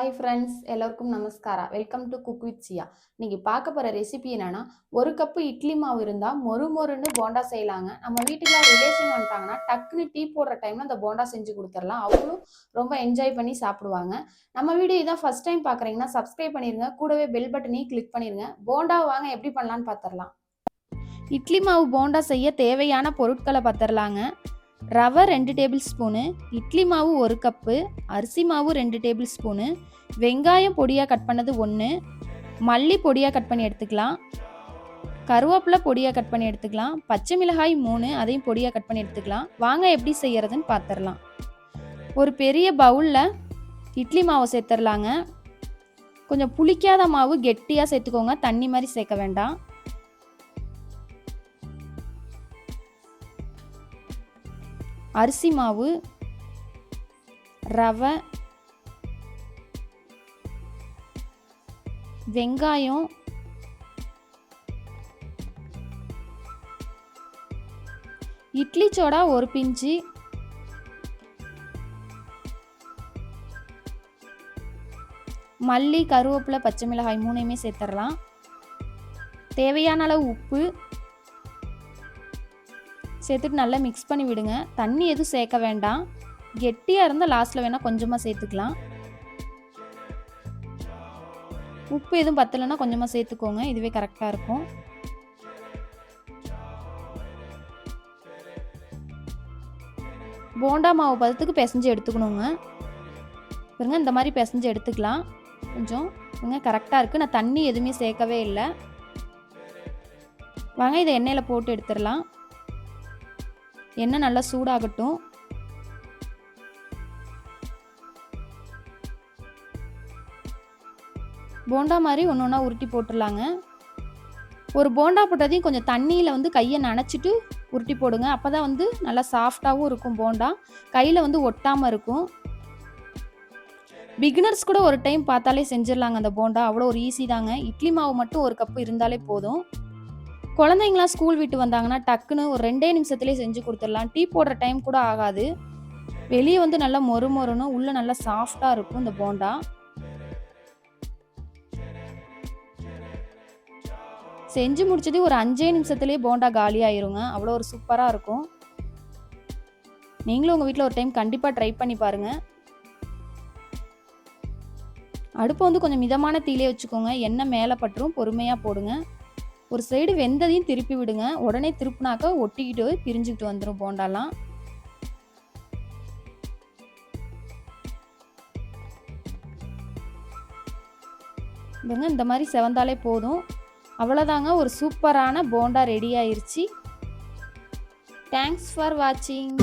Hi friends எல்லோருக்கும் நமஸ்காரா? Welcome to cook with Sia இன்னைக்கு பார்க்க போகிற ரெசிபி என்னன்னா ஒரு கப்பு இட்லி மாவு இருந்தால் மொறு மொறுன்னு போண்டா செய்யலாங்க. நம்ம வீட்டுக்கு ரிலேஷன் வந்துட்டாங்கன்னா டக்குன்னு டீ போடுற டைமில் அந்த போண்டா செஞ்சு கொடுத்துடலாம். அவங்களும் ரொம்ப என்ஜாய் பண்ணி சாப்பிடுவாங்க. நம்ம வீடியோ இதான் ஃபர்ஸ்ட் டைம் பார்க்குறீங்கன்னா சப்ஸ்கிரைப் பண்ணிருங்க. கூடவே பெல் பட்டனையும் கிளிக் பண்ணிருங்க. போண்டா வாங்க எப்படி பண்ணலான்னு பார்த்துடலாம். இட்லி மாவு போண்டா செய்ய தேவையான பொருட்களை பார்த்துடலாங்க. ரவை ரெண்டு டேபிள் ஸ்பூனு இட்லி மாவு ஒரு கப்பு அரிசி மாவு ரெண்டு டேபிள் ஸ்பூனு வெங்காயம் பொடியாக கட் பண்ணது ஒன்று மல்லி பொடியாக கட் பண்ணி எடுத்துக்கலாம் கருவேப்பிலை பொடியாக கட் பண்ணி எடுத்துக்கலாம் பச்சை மிளகாய் மூணு அதையும் பொடியாக கட் பண்ணி எடுத்துக்கலாம். வாங்க எப்படி செய்கிறதுன்னு பார்த்துடலாம் ஒரு பெரிய பவுலில் இட்லி மாவை சேர்த்துடலாங்க. கொஞ்சம் புளிக்காத மாவு கெட்டியாக சேர்த்துக்கோங்க. தண்ணி மாதிரி சேர்க்க வேண்டாம். அரிசி மாவு ரவை வெங்காயம் இட்லி சோடா ஒரு பிஞ்சு மல்லி கருவேப்பிலை பச்சை மிளகாய் மூணையுமே சேர்த்துடலாம். தேவையான அளவு உப்பு சேர்த்துட்டு நல்லா மிக்ஸ் பண்ணி விடுங்க. தண்ணி எதுவும் சேர்க்க வேண்டாம். கெட்டியாக இருந்தால் லாஸ்ட்டில் வேணால் கொஞ்சமாக சேர்த்துக்கலாம். உப்பு எதுவும் பத்தலைன்னா கொஞ்சமாக சேர்த்துக்கோங்க. இதுவே கரெக்டாக இருக்கும். போண்டா மாவு பதத்துக்கு பிசைஞ்சு எடுத்துக்கணுங்க. பாருங்க இந்த மாதிரி பிசைஞ்சு எடுத்துக்கலாம். கொஞ்சம் இங்க கரெக்டாக இருக்குது நான் தண்ணி எதுவுமே சேர்க்கவே இல்லை. வாங்க இதை எண்ணெயில் போட்டு எடுத்துடலாம். எண்ணெய் நல்லா சூடாகட்டும். போண்டா மாதிரி ஒன்று ஒன்றா உருட்டி போட்டுடலாங்க. ஒரு போண்டா போட்டதையும் கொஞ்சம் தண்ணியில் வந்து கையை நனைச்சிட்டு உருட்டி போடுங்க. அப்போ தான் வந்து நல்லா சாஃப்டாகவும் இருக்கும் போண்டா. கையில் வந்து ஒட்டாமல் இருக்கும். பிகினர்ஸ் கூட ஒரு டைம் பார்த்தாலே செஞ்சிடலாங்க அந்த போண்டா. அவ்வளோ ஒரு ஈஸி தாங்க. இட்லி மாவு மட்டும் ஒரு கப்பு இருந்தாலே போதும். குழந்தைங்களாம் ஸ்கூல் விட்டு வந்தாங்கன்னா டக்குன்னு ஒரு ரெண்டே நிமிஷத்துலேயே செஞ்சு கொடுத்துடலாம். டீ போடுற டைம் கூட ஆகாது. வெளியே வந்து நல்லா மொறு மொறுன்னு உள்ளே நல்லா சாஃப்டாக இருக்கும் இந்த போண்டா. செஞ்சு முடிச்சது ஒரு அஞ்சே நிமிஷத்துலேயே போண்டா காலி ஆயிருங்க. அவ்வளோ ஒரு சூப்பராக இருக்கும். நீங்களும் உங்கள் வீட்டில் ஒரு டைம் கண்டிப்பாக ட்ரை பண்ணி பாருங்கள் அடுப்பை வந்து கொஞ்சம் மிதமான தீலே வச்சுக்கோங்க. எண்ணெய் மேலே பட்டுரும் பொறுமையாக போடுங்க. ஒரு சைடு வெந்ததையும் திருப்பி விடுங்க. உடனே திருப்பினாக்க ஒட்டிக்கிட்டு பிரிஞ்சுக்கிட்டு வந்துடும் போண்டாலாம். இதுங்க இந்த மாதிரி செவந்தாலே போதும். அவ்வளோதாங்க ஒரு சூப்பரான போண்டா ரெடி ஆயிடுச்சு தேங்க்ஸ் ஃபார் வாட்சிங்